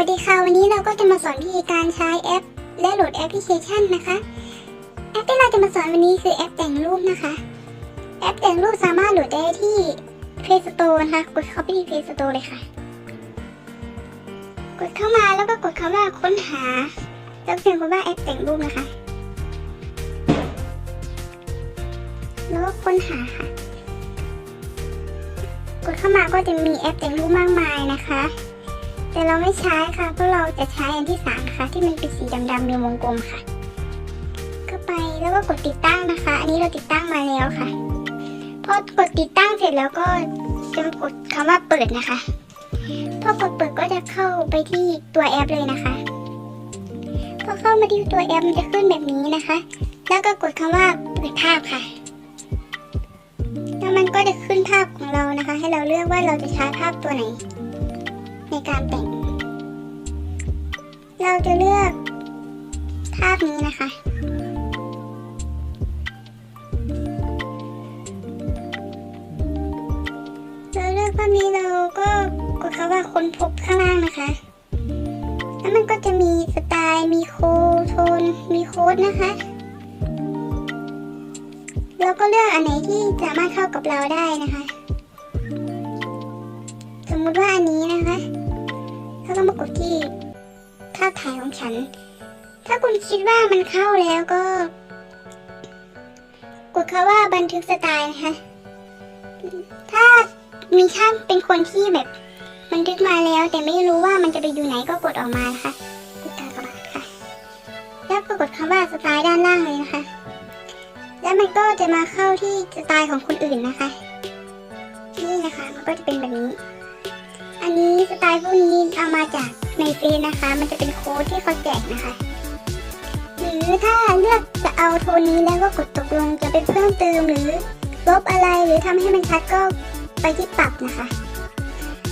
วัสดีค่ะ วันนี้เราก็จะมาสอนวิธีการใช้แอป และโหลดแอปพลิเคชันนะคะ แอปที่เราจะมาสอนวันนี้คือแอปแต่งรูปนะคะ แอปแต่งรูปสามารถโหลดได้ที่ Play Store นะคะ กดเข้าไปที่ Play Store เลยค่ะ กดเข้ามาแล้วก็กดคำว่าค้นหา แล้วเพียงคำว่าแอปแต่งรูปนะคะ แล้วก็ค้นหาค่ะ กดเข้ามาก็จะมีแอปแต่งรูปมากมายนะคะ แต่เราไม่ใช้ค่ะเพราะเราจะใช้อันที่สามค่ะ ที่มันเป็นสีดำๆมีวงกลมค่ะก็ไปแล้วก็กดติดตั้งนะคะ อันนี้เราติดตั้งมาแล้วค่ะพอกดติดตั้งเสร็จแล้วก็จะกดคำว่าเปิดนะคะพอกดเปิดก็จะเข้าไปที่ตัวแอปเลยนะคะพอเข้ามาที่ตัวแอปมันจะขึ้นแบบนี้นะคะ แล้วก็กดคำว่าเปิดภาพค่ะแล้วมันก็จะขึ้นภาพของเรานะคะ ให้เราเลือกว่าเราจะใช้ภาพตัวไหน ในการแต่ง เราจะเลือกภาพนี้นะคะ เราเลือกภาพนี้เราก็กดคำว่าค้นพบข้างล่างนะคะ แล้วมันก็จะมีสไตล์ มีโคโทน มีโค้ดนะคะเราก็เลือกอันไหนที่สามารถเข้ากับเราได้นะคะ สมมุติว่าอันนี้นะคะ เราต้องมากดที่ภาพถ่ายของฉัน ถ้าคุณคิดว่ามันเข้าแล้วก็ กดคำว่าบันทึกสไตล์นะคะถ้ามีช่างเป็นคนที่แบบ บันทึกมาแล้ว แต่ไม่รู้ว่ามันจะไปอยู่ไหนก็กดออกมานะคะกดกากบาทค่ะ แล้วก็กดคำว่าสไตล์ด้านล่างเลยนะคะ แล้วมันก็จะมาเข้าที่สไตล์ของคนอื่นนะคะ นี่นะคะมันก็จะเป็นแบบนี้ อันนี้สไตล์พวกนี้เอามาจากในเฟซนะคะ มันจะเป็นโค้ดที่เขาแจกนะคะ หรือถ้าเลือกจะเอาโทนนี้แล้วก็กดตกลงจะเป็นเพิ่มเติมหรือลบอะไรหรือทำให้มันชัดก็ไปที่ปรับนะคะ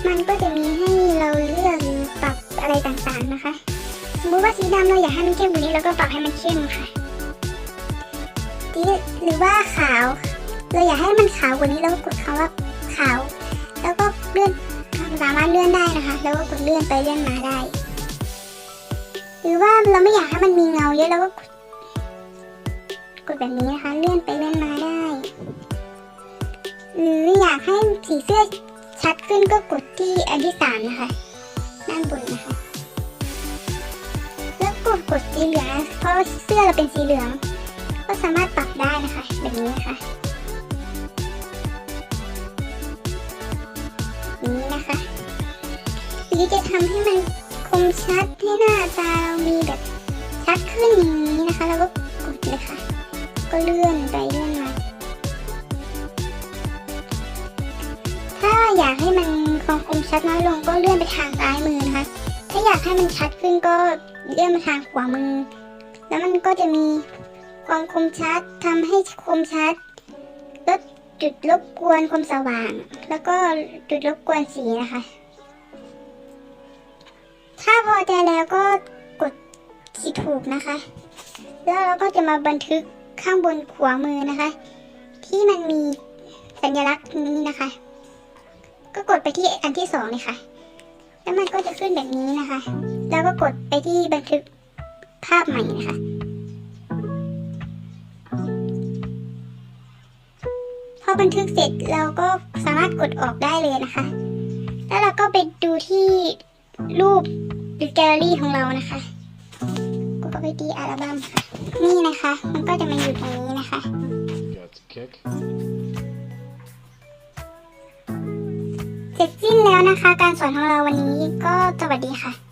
มันก็จะมีให้เราเลือกปรับอะไรต่างๆนะคะ สมมติว่าสีดำเราอยากให้มันเข้มกว่านี้เราก็ปรับให้มันเข้มค่ะหรือว่าขาว เราอยากให้มันขาวกว่านี้เราก็กดคำว่า เลื่อนได้นะคะ แล้วก็กดเลื่อนไปเลื่อนมาได้ หรือว่าเราไม่อยากให้มันมีเงาเยอะเราก็กดแบบนี้นะคะ เลื่อนไปเลื่อนมาได้ หรืออยากให้สีเสื้อชัดขึ้นก็กดที่อันที่สามนะคะ ด้านบนนะคะ แล้วกดกดสีเหลืองเพราะเสื้อเราเป็นสีเหลือง ก็สามารถปรับได้นะคะ แบบนี้นะคะ หรือจะทำให้มันคมชัดให้หน้าตาเรามีแบบชัดขึ้นอย่างนี้นะคะแล้วก็กดเลยค่ะ ก็เลื่อนไปเลื่อนมาถ้าอยากให้มันความคมชัดน้อยลงก็เลื่อนไปทางซ้ายมือนะคะ ถ้าอยากให้มันชัดขึ้นก็เลื่อนมาทางขวามือ แล้วมันก็จะมีความคมชัดทำให้คมชัดลดจุดรบกวนความสว่าง แล้วก็จุดรบกวนสีนะคะ ถ้าพอแล้วก็กดขีดถูกนะคะ แล้วเราก็จะมาบันทึกข้างบนขวามือนะคะ ที่มันมีสัญลักษณ์นี้นะคะ ก็กดไปที่อันที่สองเลยค่ะ แล้วมันก็จะขึ้นแบบนี้นะคะ แล้วก็กดไปที่บันทึกภาพใหม่นะคะพอบันทึกเสร็จเราก็สามารถกดออกได้เลยนะคะ แล้วเราก็ไปดูที่รูป หรือแกลเลอรี่ของเรานะคะก็ไปที่อัลบั้มค่ะ นี่นะคะ มันก็จะมาอยู่ตรงนี้นะคะ Got the kick. เสร็จสิ้นแล้วนะคะ การสอนของเราวันนี้ก็สวัสดีค่ะ